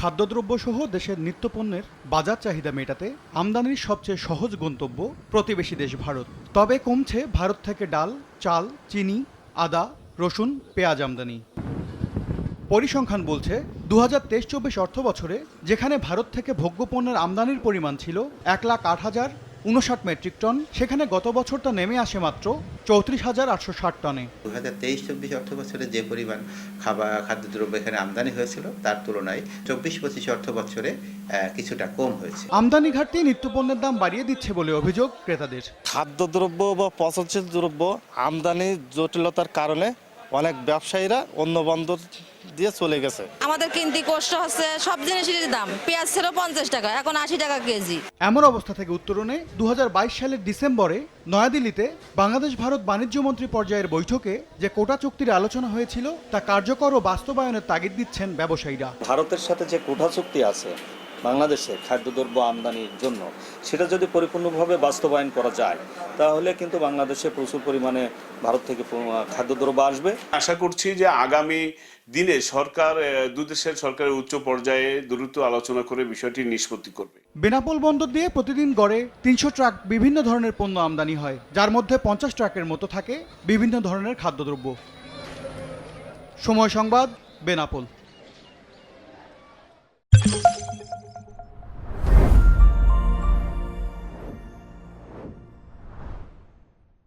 খাদ্যদ্রব্য সহ দেশের নিত্যপণ্যের বাজার চাহিদা মেটাতে আমদানির সবচেয়ে সহজ গন্তব্য প্রতিবেশী দেশ ভারত। তবে কমছে ভারত থেকে ডাল, চাল, চিনি, আদা, রসুন, পেঁয়াজ আমদানি। পরিসংখ্যান বলছে দু হাজার তেইশ চব্বিশ অর্থ বছরে যেখানে ভারত থেকে ভোগ্যপণ্যের আমদানির পরিমাণ ছিল এক লাখ আট হাজার উনষাট মেট্রিক টন সেখানে গত বছর তা নেমে আসে মাত্র চৌত্রিশ হাজার আটশো ষাট টনে। দু হাজার তেইশ চব্বিশ অর্থ বছরে যে পরিমাণ খাবার খাদ্যদ্রব্য এখানে আমদানি হয়েছিল তার তুলনায় চব্বিশ পঁচিশ অর্থ বছরে কিছুটা কম হয়েছে। আমদানি ঘাটতি নিত্যপণ্যের দাম বাড়িয়ে দিচ্ছে বলে অভিযোগ ক্রেতাদের। খাদ্যদ্রব্য বা পচনশীল দ্রব্য আমদানি জটিলতার কারণে অনেক ব্যবসায়ীরা অন্য বন্দর দিয়ে চলে গেছে। আমাদের কিনতে কষ্ট হচ্ছে সব জিনিসেরই দাম। পেঁয়াজ ছিল পঞ্চাশ টাকা এখন আশি টাকা কেজি। এমন অবস্থা থেকে উত্তরণে দু হাজার বাইশ সালের ডিসেম্বরে নয়াদিল্লিতে বাংলাদেশ ভারত বাণিজ্য মন্ত্রী পর্যায়ের বৈঠকে যে কোটা চুক্তির আলোচনা হয়েছিল তা কার্যকর ও বাস্তবায়নের তাগিদ দিচ্ছেন ব্যবসায়ীরা। ভারতের সাথে যে কোঠা চুক্তি আছে বাংলাদেশে খাদ্যদ্রব্য আমদানির জন্য। সেটা যদি পরিপূর্ণভাবে বাস্তবায়ন করা যায় তাহলে কিন্তু বাংলাদেশে প্রচুর পরিমাণে ভারত থেকে খাদ্যদ্রব্য আসবে। আশা করছি যে আগামী দিনে সরকার আহ, দুদেশের সরকারের উচ্চ পর্যায়ে দ্রুত আলোচনা করে বিষয়টি নিষ্পত্তি করবে। বেনাপোল বন্দর দিয়ে প্রতিদিন গড়ে তিনশো ট্রাক বিভিন্ন ধরনের পণ্য আমদানি হয় যার মধ্যে পঞ্চাশ ট্রাকের মতো থাকে বিভিন্ন ধরনের খাদ্যদ্রব্য। সময় সংবাদ বেনাপোল।